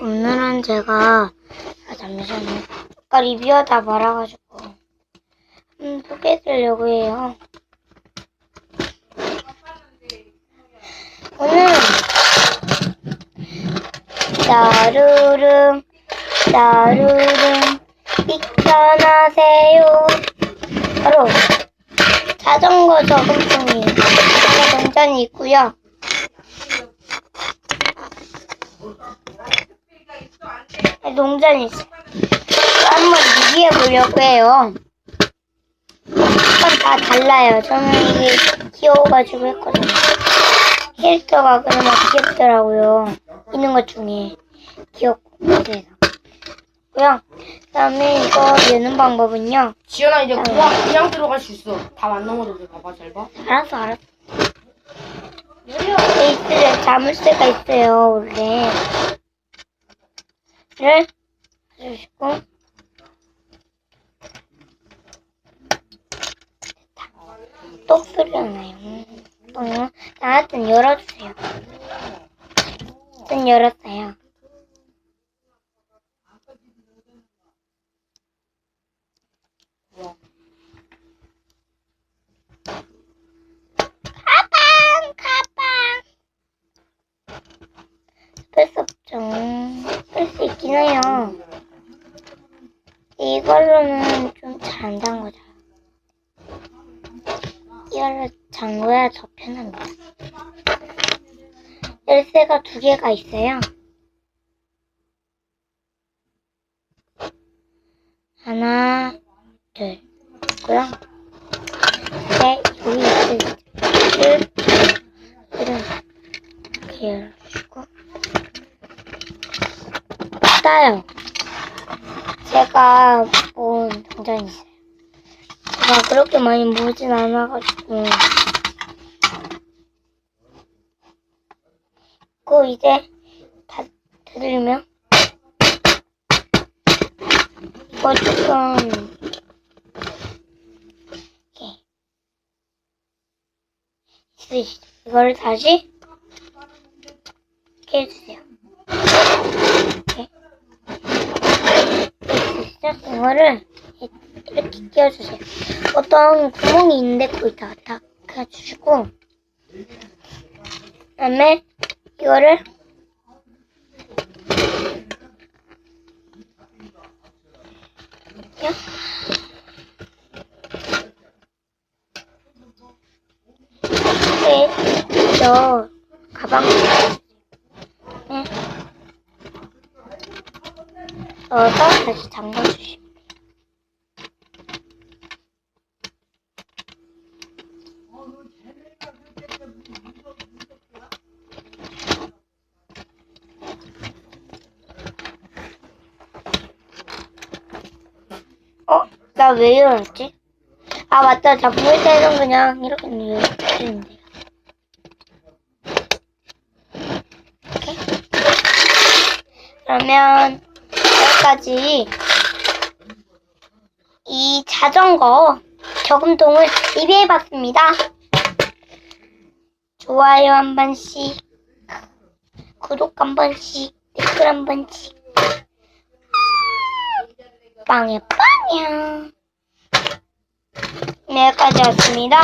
오늘은 제가 아 잠시만요. 아까 리뷰하다 말아가지고 음 소개해드리려고 해요. 오늘 나르릉 나르릉 비켜나세요. 바로 자전거 저금통이 동전이 있고요. 농장이 있어요. 한번 리뷰해 보려고 해요. 한번 다 달라요. 저는 이게 귀여워가지고 했거든요. 캐릭터가 그나마 귀엽더라고요. 있는 것 중에 귀엽고 그래서. 고요. 그 다음에 이거 여는 방법은요. 지연아 이제 그냥 그냥 들어갈 수 있어. 다 안 넘어도 돼. 봐봐 잘 봐. 알았어, 알았어. 베이스에 자물쇠가 있어요, 원래. 를 해주시고. 됐다. 똑 소리가 나요. 똥. 하여튼 열어주세요. 하여튼 열었어요. 가방, 가방. 뺄 수 없죠. 해요. 이걸로는 좀 잘안 담궈져요. 이걸로 잠궈야 더 편합니다. 열쇠가 두 개가 있어요. 하나, 둘, 있고요. 네, 여기 있을 듯, 이렇게 열어주고. 따요. 제가 본 동전이 있어요. 제가 그렇게 많이 모으진 않아가지고. 그 이제 다 들으면 이거 조금 이렇게? 이거를 다시 이렇게 해주세요. 이렇게 있으시죠? 이거를 이렇게 끼워주세요. 어떤 구멍이 있는데 거기다 딱 해주시고 그다음에 이거를. 이렇게 저 가방 넣어서 다시 잠궈주시면 어? 나 왜 이러지? 아 맞다 잠글 때는 그냥 이렇게 누르면 돼요 그러면 여기까지 이 자전거 저금통을 리뷰해봤습니다. 좋아요 한 번씩 구독 한 번씩 댓글 한 번씩. 빵에 빵이야. 네, 여기까지 왔습니다.